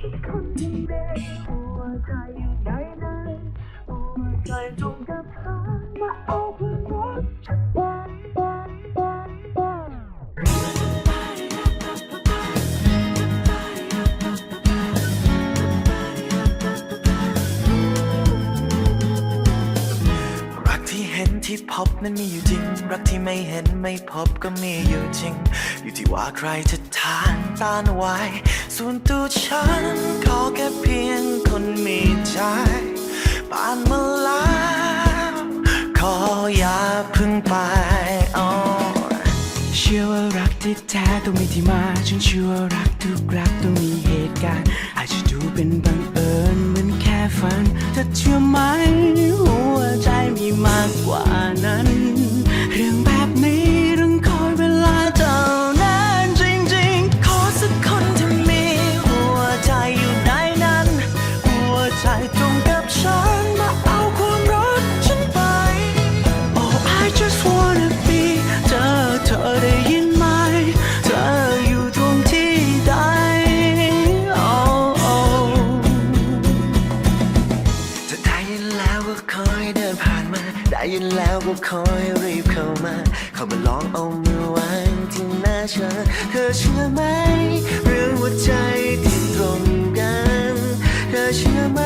สักคนที่มีหัวใจอยู่ในนั้นหัวใจตรงกับฉันมาเอาความรักฉันไว้รักที่เห็นที่พบนั้นมีอยู่จริง รักที่ไม่เห็นไม่พบก็มีอยู่จริง อยู่ที่ว่าใครจะทานต้านไว้ ส่วนตัวฉันขอแค่เพียงคนมีใจผ่านมาแล้วขออย่าเพึ่งไปอ๋อเชื่อว่ารักที่แท้ต้องมีที่มาฉันเชื่อว่ารักทุกรักต้องมีเหตุการณ์อาจจะดูเป็นบังเอิญเหมือนแค่ฝันเธอเชื่อไหม เธอได้ยินไหม เธออยู่ตรงที่ใด Oh oh จะได้ยินแล้วก็คอยเดินผ่านมา ได้ยินแล้วก็คอยรีบเข้ามา เข้ามาลองเอามือวางที่หน้าฉันเธอเชื่อไหมเรื่องหัวใจที่ตรงกัน เธอเชื่อไหม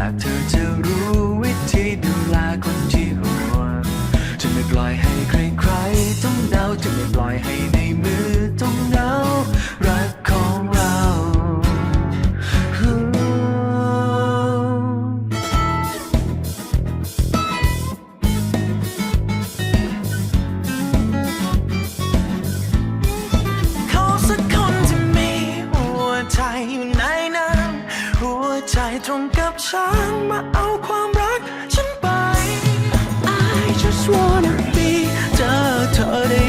และเธอจะรู้วิธีดูแลคนที่ห่วงจะไม่ปล่อยให้ใครๆต้องเดาจะไม่ปล่อยให้ ตรงกับฉันมาเอาความรักฉันไป I just wanna be เจอเธอได้